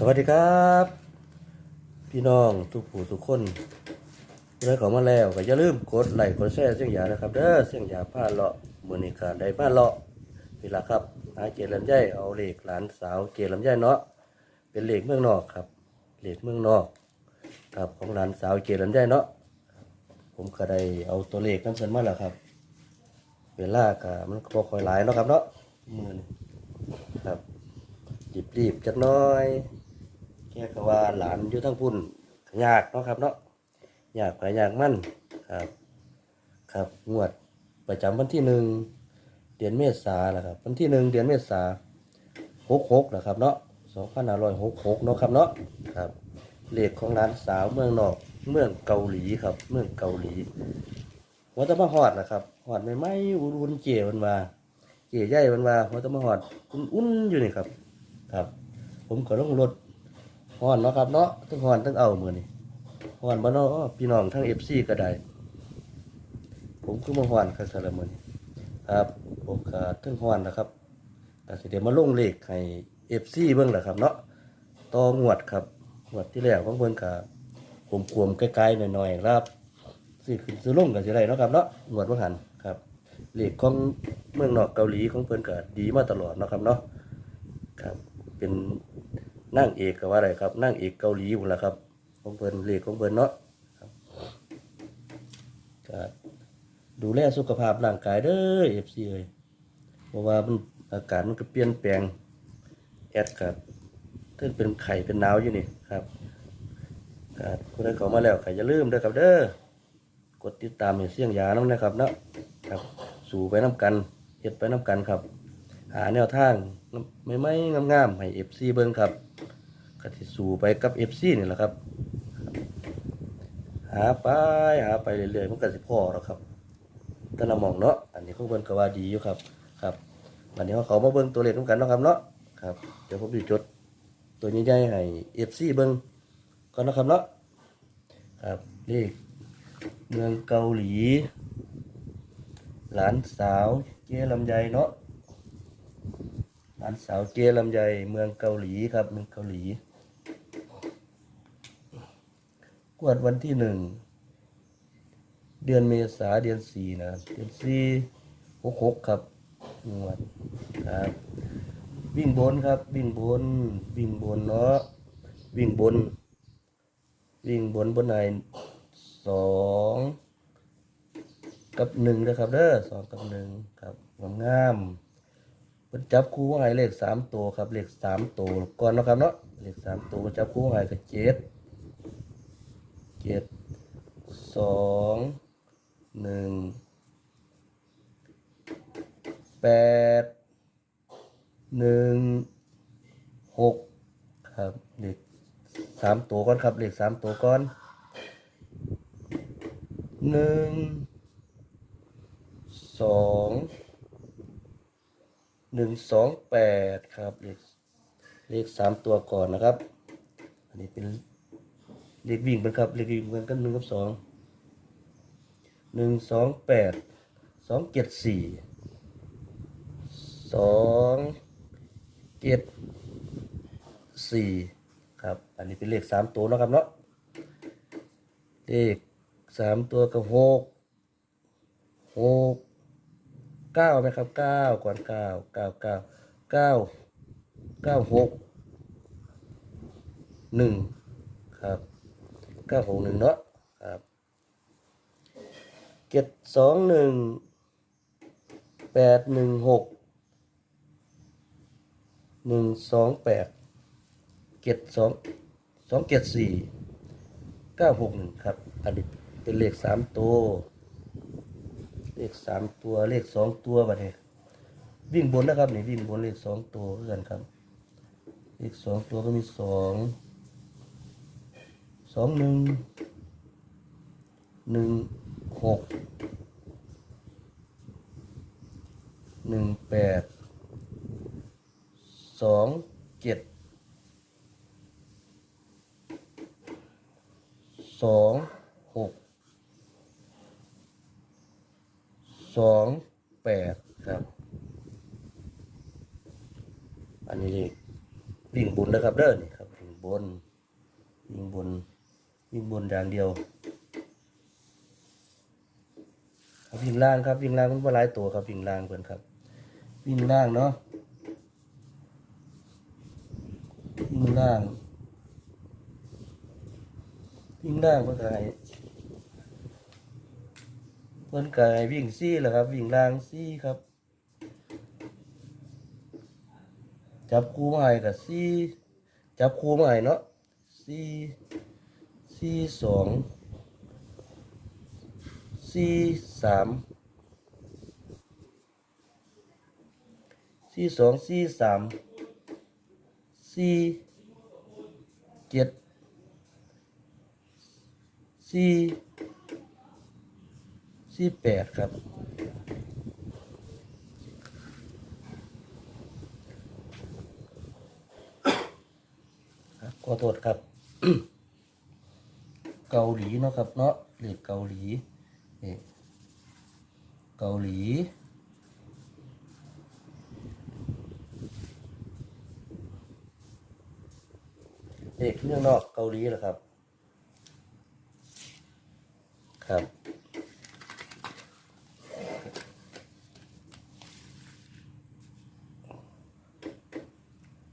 สวัสดีครับ พี่น้องทุกผู้ทุกคนได้เของมาแล้วก็อย่าลืมกดไลค์กดแชร์เสียงหยานะครับเด้อเสียงหยาผ้าเลาะมือนี้ก็ได้ผ้าเลาะนี่ละครับหาเกลลำไยเอาเหล็กหลานสาวเกลลำไยเนาะเป็นเหล็กเมืองนอกครับเหล็กเมืองนอกครับของหลานสาวเกลลำไยเนาะผมก็ได้เอาตัวเลขนั้นเพิ่นมาแล้วครับ เวลาก็มันก็บ่ค่อยหลายเนาะครับเนาะมือนี้ครับรีบๆจักหน้อย แค่ก็ว่าหลานอยู่ทั้งพุ่นยากเนาะครับเนาะยากไปยากมั่นครับ ครับงวดประจำวันที่หนึ่งเดือนเมษาแหละครับ วันที่หนึ่งเดือนเมษาหกหกนะครับเนาะสองพันห้าร้อยหกหกเนาะครับเนาะครับเลขของร้านสาวเมืองนอกเมืองเกาหลีครับ เมืองเกาหลีหัวตะมาหอดนะครับหอดไม่ไหมอุ่นเจ๋มันว่าเจ๋ใหญ่มันว่าหัวตะมาหอดอุ่นๆอยู่นี่ครับ ครับ ผมก็ลงรถ ฮอนเนาะครับเนาะทั้งฮอนทั้งเอามือนี่ฮอนบ้านเนาะพี่น้องทั้งเอฟซีก็ได้ ผมคือมาฮอนคัสละมือนี่ครับผมก็ทั้งฮอนนะครับแต่สิเดี๋ยวมาลงเลขให้เอฟซีเบิ่งแหละครับ เนาะต่องวดครับงวดที่แล้วของเพิ่นก็ผมควมใกล้ๆหน่อยๆครับสิขึ้นซื้อลงกันสิได้เนาะครับเนาะงวดว่าหันครับเลขของเมืองนอกเกาหลีของเพิ่อนก็ดีมาตลอดเนาะครับเนาะครับเป็น นั่งเอกก็ว่าอะไรครับ นั่งเอกเกาหลีหมดแล้วครับ ของเพิ่นเลขของเพิ่นเนาะก็ดูแลสุขภาพร่างกายเด้อเอฟซีเลยเพราะว่ามันอากาศมันก็เปลี่ยนแปลงแอดครับถึงเป็นไข่เป็นหนาวอยู่นี่ครับก็ผู้ใดเข้ามาแล้วก็อย่าลืมเด้อครับเด้อกดติดตามให้เสี่ยงยาน้ำนะครับเนาะครับสู่ไปน้ำกันเฮ็ดไปน้ำกันครับ หาแนวทางไม่ไม่งามๆให้เอฟซีเบิ้งครับ กติสู่ไปกับเอฟซีนี่แหละครับ หาไปหาไปเรื่อยๆมันก็สิพอแล้วครับ แต่ละมองเนาะอันนี้เขาเบิ้งก็ว่าดีอยู่ครับครับวันนี้เขาขอมาเบิ้งตัวเลขนกันเนาะครับเนาะครับเดี๋ยวผมจะจดตัวใหญ่ๆให้เอฟซีเบิ้งก่อนนะครับเนาะครับเลขเมืองเกาหลี หลานสาวเจลำไยเนาะหลานสาวเจลำไยเมืองเกาหลีครับเมืองเกาหลี กวดวันที่หนึ่ง เดือนเมษาเดือนสี่นะเดือนสี่หกหกครับงวดครับ วิ่งบนครับ วิ่งบน วิ่งบนเนาะวิ่งบน วิ่งบนบนไหนสองกับหนึ่งนะครับเด้อสองกับหนึ่งครับงามๆเพิ่นจับคู่ว่าไงเลขสามตัวครับเลขสามตัวก่อนนะครับเนาะเลขสามตัวจับคู่ว่าไงก็เจ็ด เจ็ดสองหนึ่งแปดหนึ่งหกครับเลขสามตัวก่อนครับเลขสามตัวก่อนหนึ่งสองหนึ่งสองแปดครับเลขเลขสามตัวก่อนนะครับ อันนี้เป็น เลขวิ่งเป็นครับเลขวิ่งเป็นกันหนึ่งกับสองหนึ่งสองแปดสองเจ็ดสี่สองเจ็ดสี่ครับ อันนี้เป็นเลขสามตัวนะครับเนาะเลขสามตัวกับหกหกเก้าไหมครับเก้าก่อนเก้าเก้าเก้าเก้าเก้าหกหนึ่งครับ เก้าหกหนึ่งเนาะครับเจ็ดสองหนึ่งแปดหนึ่งหกหนึ่งสองแปดเจ็ดสองสองเจ็ดสี่เก้าหกหนึ่งครับ อันนี้เป็นเลขสามตัว เลขสามตัว เลขสองตัวบัดนี้วิ่งบนนะครับนี่วิ่งบนเลขสองตัวเพื่อนครับ เลขสองตัวก็มีสอง สองหนึ่งหนึ่งหกหนึ่งแปดสองเจ็ดสองหกสองแปดครับ อันนี้เลขวิ่งบุญนะครับเด้อนี่ครับวิ่งบนวิ่งบน วิ่งบนอย่างเดียวครับวิ่งล่างครับวิ่งล่างมันบ่หลายตัวครับวิ่งล่างเพิ่อนครับ วิ่งล่างเนาะวิ่งล่างวิ่งล่างเพิ่อนก็ให้เพิ่นก็ให้วิ่งซี่แหละครับ วิ่งล่างซี่ครับ จับคู่มาให้กับซี่จับคู่มาให้เนาะซี่ ซี่สองซี่สามซี่สองซี่สามซี่เจ็ดซี่ซี่แปดครับครับขอโทษครับ เกาหลีเนาะครับเนาะเลขเกาหลีนี่เกาหลีเลขเมืองนอกเกาหลีเหรอครับ ครับ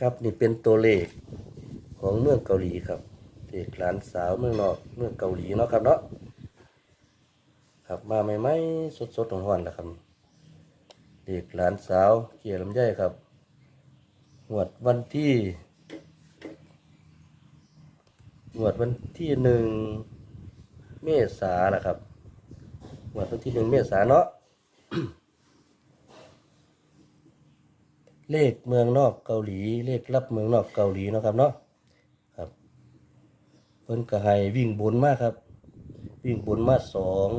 ครับนี่เป็นตัวเลขของเมืองเกาหลีครับ เลขหลานสาวเมืองนอกเมืองเกาหลีเนาะครับเนาะครับมาใหม่ๆสดๆร้อนๆนะครับเลขหลานสาวเกียรลำไยครับงวดวันที่งวดวันที่หนึ่งเมษานะครับงวดวันที่หนึ่งเมษาเนาะเลขเมืองนอกเกาหลี เลขรับเมืองนอกเกาหลีเนาะครับเนาะ พิ่นก็ให้วิ่งบนมากครับ วิ่งบนมาสอง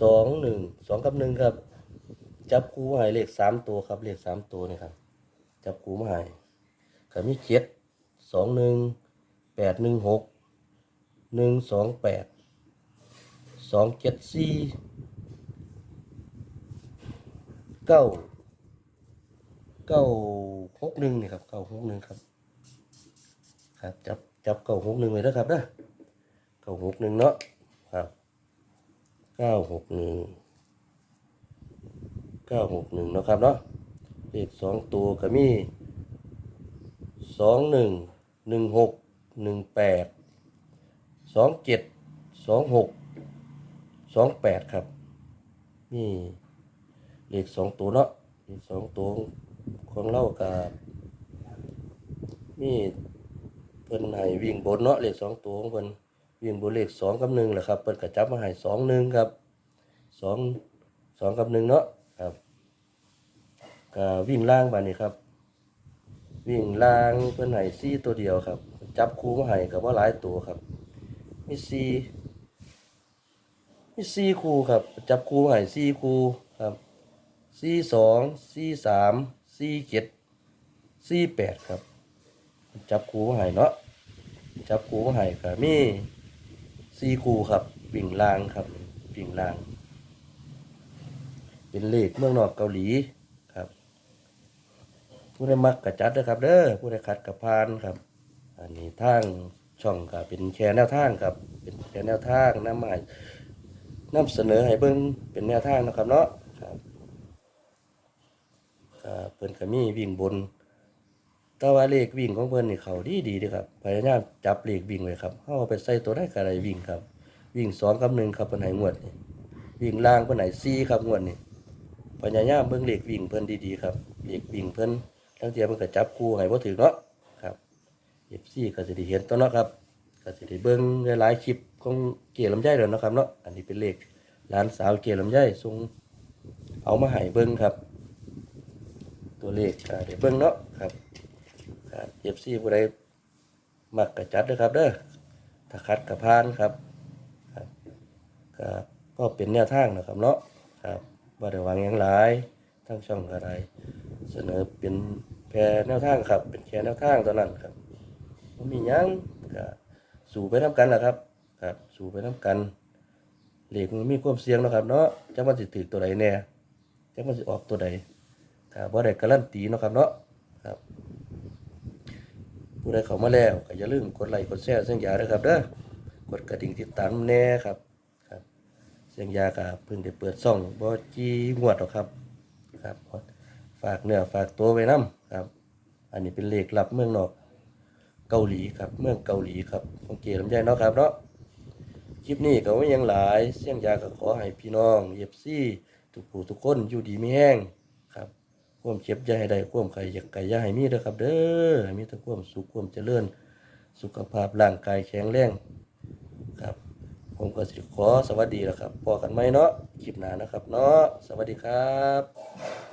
สองหนึ่งสองกับหนึ่งครับ จับคูมาให้เลขสามตัวครับเลขสามตัวนี่ครับ จับคูมาให้ก็มีเจ็ดสองหนึ่งแปดหนึ่งหกหนึ่งสองแปดสองเจ็ดสี่เก้าเก้าหกหนึ่งนี่ครับเก้าหกหนึ่งครับ ครับจับ จับเก้าหกหนึ่งเลยนะครับนะเก้าหกหนึ่งเนาะครับเก้าหกหนึ่งเก้าหกหนึ่งเนาะครับเนาะเลขสองตัวก็มีสองหนึ่งหนึ่งหกหนึ่งแปดสองเจ็ดสองหกสองแปดครับ นี่เลขสองตัวเนาะเลขสองตัวของเรากับมี เพิ่นให้วิ่งบนเนาะเลขสองตัวของเพิ่นวิ่งบนเลขสองกับหนึ่งแหละครับเพิ่นก็จับมาให้สองหนึ่งครับสองสองกับหนึ่งเนาะครับก็วิ่งล่างบานนี้ครับ วิ่งล่างเพิ่นให้สี่ตัวเดียวครับ จับคู่มาให้กับว่าหลายตัวครับ มีสี่มีสี่คู่ครับ จับคู่มาให้สี่คู่ครับสี่สองสี่สามสี่เจ็ดสี่แปดครับ จับคูมาให้เนาะจับคูมาให้ก็มีสี่คูครับวิ่งลางครับวิ่งลาง เป็นเลขเมืองนอกเกาหลีครับ ผู้ใดมักกระจัดนะครับเด้อผู้ใดขัดกับพานครับ อันนี้ทางช่องก็เป็นแชร์แนวทางครับ เป็นแชร์แนวทางนำมาให้นำเสนอให้เบิ่งเป็นแนวทางนะครับเนาะครับเพิ่นก็มีวิ่งบน แต่ว่าเลขวิ่งของเพิ่นนี่เขาดีดีเด้ครับพยายามจับเลขวิ่งไว้ครับเฮาเอาไปใส่ตัวได้ก็ได้วิ่งครับ วิ่งสองกับหนึ่งครับเพิ่นให้งวดนี่วิ่งล่างเพิ่นให้สี่ครับงวดนี่พยายามเบิ่งเลขวิ่งเพิ่นดีๆครับเลขวิ่งเพิ่นทั้งเทียเพิ่นก็จับคู่ให้บ่ถึงเนาะครับ FC ก็สิได้เห็นตัวเนาะครับก็สิได้เบิ่งหลายๆคลิปของเกียรลำไยแล้วนะครับเนาะอันนี้เป็นเลขหลานสาวเกียรลำไยส่งเอามาให้เบิ่งครับ ตัวเลขก็เดี๋ยวเบิ่งเนาะครับ ครับเอฟซีผู้ใดมักกระจัดเด้อครับเด้อถ้าคัดกับพานครับครับก็ก็เป็นแนวทางนะครับเนาะครับบ่ได้วังหยังหลายทั้งช่องอะไร เสนอเป็นแพรแนวทางครับ เป็นแค่แนวทางเท่านั้นครับมียังก็สู่ไปทำกันล่ะครับ ครับ สู่ไปทำกันเหลขมันมีความเสี่ยงนะครับ เนาะจักมันสิถือตัวใดแน่จักมันสิออกตัวใดถ้าบ่ได้การันตีนะครับเนาะครับ ผู้ใดเข้ามาแล้วก็อย่าลืมกดไลค์กดแชร์เสียงยาด้วยครับเด้อกดกระดิ่งติดตามแน่ครับครับ เสียงยาก็เพิ่งได้เปิดซ่องบ่กี่งวดหรอกครับครับ ฝากเนื้อฝากตัวไว้นํครับ อันนี้เป็นเลขลับเมืองนอกเกาหลีครับ เมืองเกาหลีครับของเกลำไยเนาะครับเนาะคลิปนี้ก็ไม่ยังหลาย เสียงยาก็ขอให้พี่น้องเย็บซี่ทุกผู้ทุกคนอยู่ดีไม่แห้ง ความเจ็บย่าให้ได้ความไข่อยากไก่ย่าให้มีเด้อครับ เด้อให้มีแต่ความสุขความเจริญ สุขภาพร่างกายแข็งแรงครับ ผมก็สิขอสวัสดีแล้วครับพอกันไหมเนาะคลิปหน้านะครับ เนาะสวัสดีครับ